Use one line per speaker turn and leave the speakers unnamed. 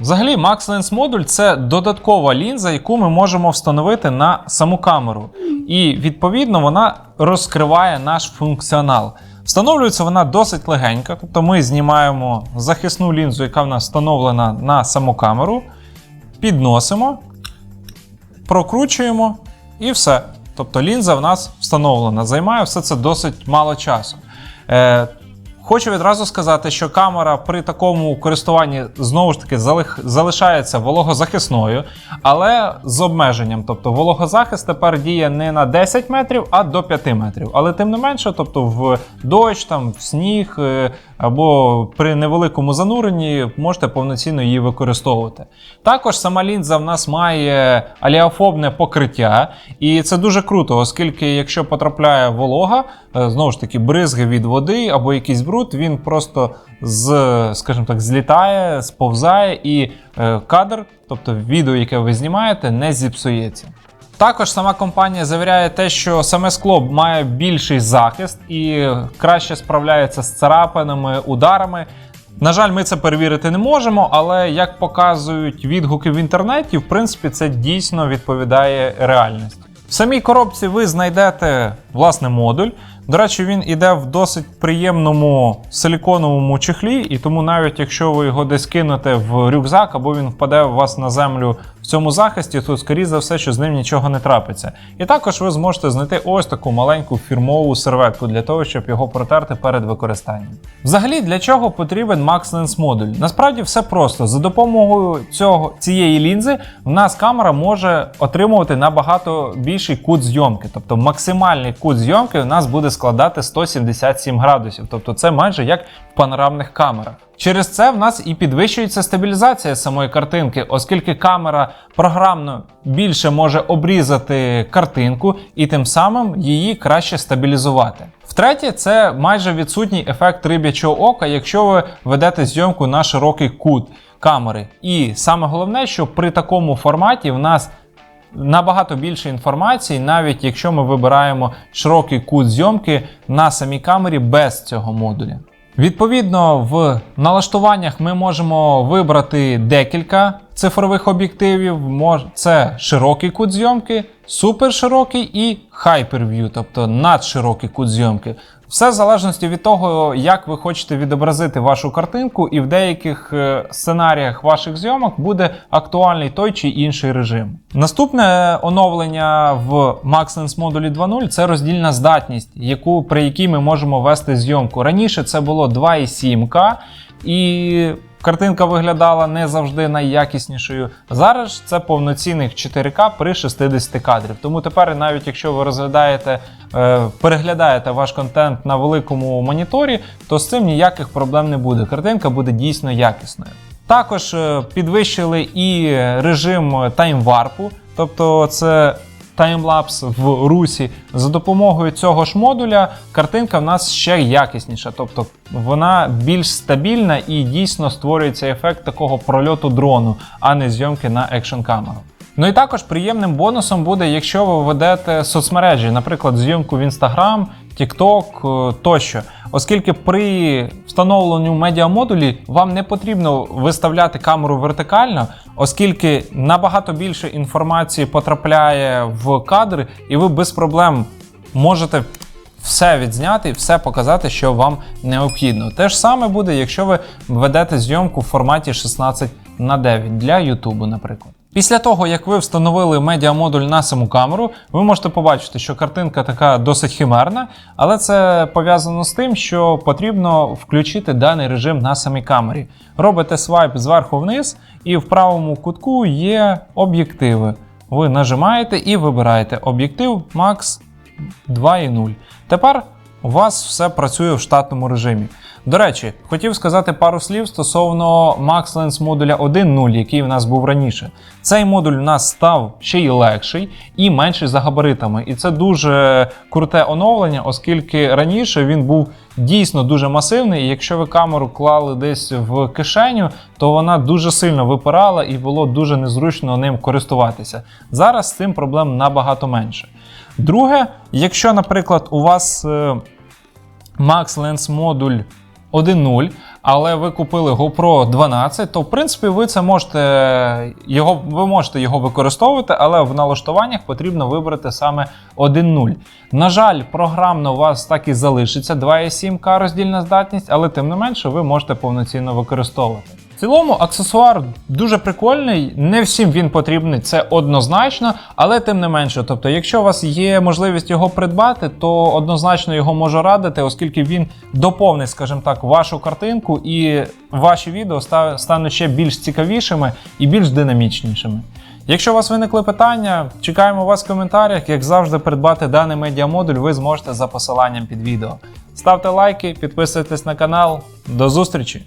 Взагалі, Max Lens модуль це додаткова лінза, яку ми можемо встановити на саму камеру. І відповідно вона розкриває наш функціонал. Встановлюється вона досить легенько, тобто ми знімаємо захисну лінзу, яка в нас встановлена на саму камеру, підносимо, прокручуємо і все. Тобто лінза в нас встановлена. Займає все це досить мало часу. Хочу відразу сказати, що камера при такому користуванні знову ж таки залишається вологозахисною, але з обмеженням. Тобто вологозахист тепер діє не на 10 метрів, а до 5 метрів. Але тим не менше, тобто в дощ, там, в сніг е, або при невеликому зануренні можете повноцінно її використовувати. Також сама лінза в нас має аліафобне покриття, і це дуже круто, оскільки якщо потрапляє волога, е, знову ж таки, бризги від води або якісь якийсь бруд, він просто з, скажімо так, злітає, сповзає, і е, кадр, тобто відео, яке ви знімаєте, не зіпсується. Також сама компанія завіряє те, що саме скло має більший захист і краще справляється з царапинами, ударами. На жаль, ми це перевірити не можемо, але як показують відгуки в інтернеті, в принципі, це дійсно відповідає реальності. В самій коробці ви знайдете власне модуль. До речі, він іде в досить приємному силіконовому чехлі, і тому навіть якщо ви його десь кинете в рюкзак або він впаде у вас на землю в цьому захисті, то скоріше за все, що з ним нічого не трапиться. І також ви зможете знайти ось таку маленьку фірмову серветку для того, щоб його протерти перед використанням. Взагалі, для чого потрібен Max Lens модуль? Насправді все просто. За допомогою цього цієї лінзи в нас камера може отримувати набагато більший кут зйомки. Тобто максимальний кут зйомки у нас буде складати 177 градусів. Тобто це майже як в панорамних камерах. Через це в нас і підвищується стабілізація самої картинки, оскільки камера програмно більше може обрізати картинку і тим самим її краще стабілізувати. Втретє, це майже відсутній ефект риб'ячого ока, якщо ви ведете зйомку на широкий кут камери. І саме головне, що при такому форматі в нас набагато більше інформації, навіть якщо ми вибираємо широкий кут зйомки на самій камері без цього модуля. Відповідно, в налаштуваннях ми можемо вибрати декілька цифрових об'єктивів. Це широкий кут зйомки, суперширокий і Hyperview, тобто надширокий кут зйомки. Все в залежності від того, як ви хочете відобразити вашу картинку, і в деяких е, сценаріях ваших зйомок буде актуальний той чи інший режим. Наступне оновлення в Max Lens модулі 2.0 це роздільна здатність, яку, при якій ми можемо вести зйомку. Раніше це було 2,7К і картинка виглядала не завжди найякіснішою. Зараз це повноцінних 4К при 60 кадрів. Тому тепер, навіть якщо ви розглядаєте, е, переглядаєте ваш контент на великому моніторі, то з цим ніяких проблем не буде. Картинка буде дійсно якісною. Також е, підвищили і режим таймварпу, тобто це таймлапс в русі. За допомогою цього ж модуля картинка в нас ще якісніша, тобто вона більш стабільна і дійсно створюється ефект такого прольоту дрону, а не зйомки на екшн камеру. Ну і також приємним бонусом буде, якщо ви ведете соцмережі, наприклад, зйомку в Instagram, TikTok е, тощо. Оскільки при встановленні медіамодулі вам не потрібно виставляти камеру вертикально, оскільки набагато більше інформації потрапляє в кадр, і ви без проблем можете все відзняти і все показати, що вам необхідно. Те ж саме буде, якщо ви ведете зйомку в форматі 16 на 9 для YouTube, наприклад. Після того, як ви встановили медіамодуль на саму камеру, ви можете побачити, що картинка така досить химерна, але це пов'язано з тим, що потрібно включити даний режим на самій камері. Робите свайп зверху вниз, і в правому кутку є об'єктиви. Ви нажимаєте і вибираєте об'єктив Max 2.0. Тепер у вас все працює в штатному режимі. До речі, хотів сказати пару слів стосовно Max Lens модуля 1.0, який в нас був раніше. Цей модуль у нас став ще й легший і менший за габаритами. І це дуже круте оновлення, оскільки раніше він був дійсно дуже масивний. І якщо ви камеру клали десь в кишеню, то вона дуже сильно випирала і було дуже незручно ним користуватися. Зараз з цим проблем набагато менше. Друге, якщо, наприклад, у вас е, Max Lens модуль 1.0, але ви купили GoPro 12, то в принципі ви це можете його, ви можете його використовувати, але в налаштуваннях потрібно вибрати саме 1.0. На жаль, програмно у вас так і залишиться 2,7К роздільна здатність, але тим не менше ви можете повноцінно використовувати. Цілому аксесуар дуже прикольний, не всім він потрібний, це однозначно, але тим не менше. Тобто, якщо у вас є можливість його придбати, то однозначно його можу радити, оскільки він доповнить, скажімо так, вашу картинку, і ваші відео стануть ще більш цікавішими і більш динамічнішими. Якщо у вас виникли питання, чекаємо вас в коментарях. Як завжди, придбати даний медіамодуль ви зможете за посиланням під відео. Ставте лайки, підписуйтесь на канал. До зустрічі!